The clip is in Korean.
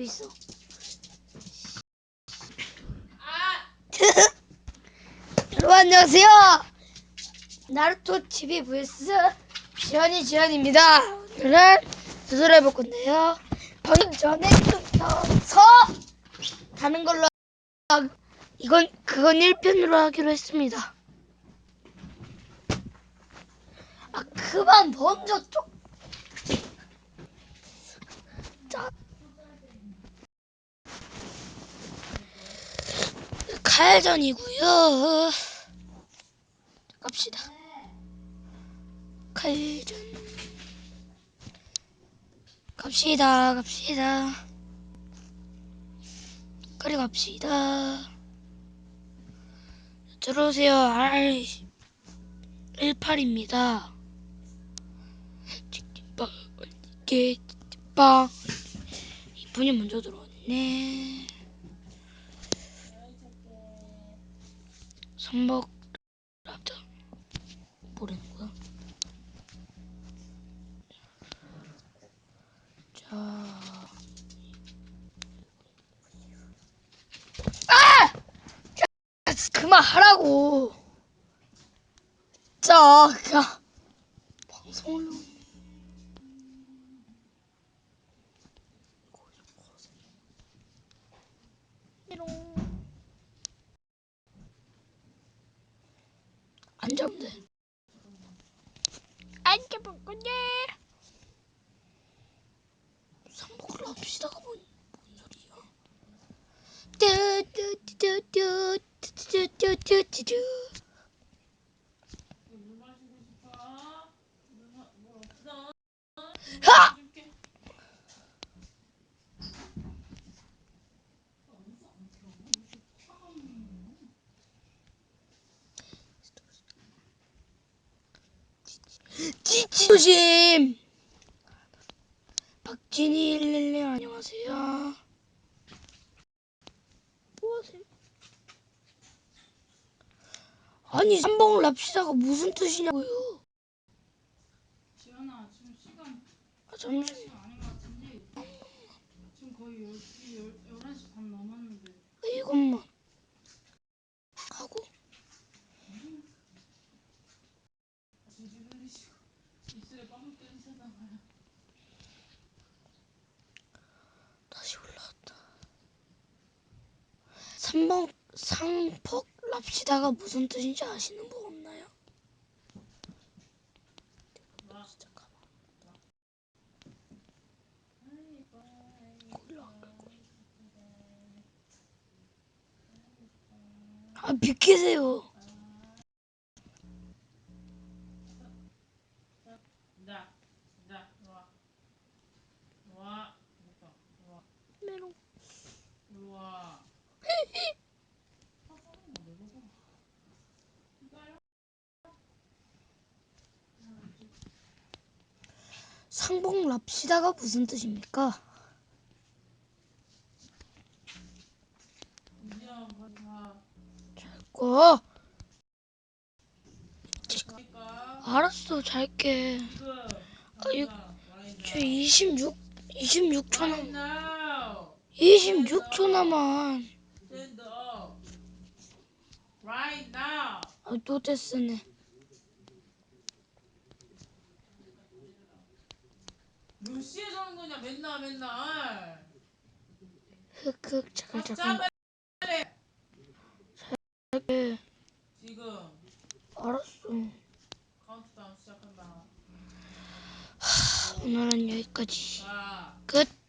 여기 있어. 여러분 안녕하세요. 나루토 TV vs 지연이 지연입니다. 오늘은 수술을 해볼 건데요. 방금 전에 끊겨서 가는 걸로 하- 이건 그건 1편으로 하기로 했습니다. 아 그만 던져 쪽. 자. 칼전이고요. 갑시다. 칼전. 갑시다. 갑시다. 그래 갑시다. 들어오세요. R 18입니다. 찌찌빠 이게 찌찌빠 이분이 먼저 들어왔네. 선복 랍다 뭐라는 거야? 자, 아! 자, 그만 하라고. 자, 그냥 방송을. 롱 안 돼. 안 잡을 건데. 상복을 합시다가 뭔, 뭔 소리야? 뚜뚜뚜뚜뚜뚜뚜뚜뚜. 하! 찌찌 조심. 박진이 111 안녕하세요. 뭐하세요? 아니 삼봉을 납시다가 무슨 뜻이냐고요? 지연아 지금 시간 아, 잠시 시간 아닌 것 같은데 지금 거의 10시, 11시 반 넘었는데 이것만 하고 지지 흘리시고 입술에 빵 뜯으셨나봐요 다시 올라왔다. 삼봉 상폭 납시다가 무슨 뜻인지 아시는 분 없나요? 아 비키세요. 상봉 랍시다가 무슨 뜻입니까? 잘거. 알았어 잘게. 저 now. 26 26초 right 남 now 26초 남아. 아, 또 됐으네. 몇 시에 자는 거냐 맨날 맨날 흑흑 잠깐 자 잠깐. 잘게. 지금 알았어. 카운트다운 시작한다 오늘은 여기까지. 자 끝.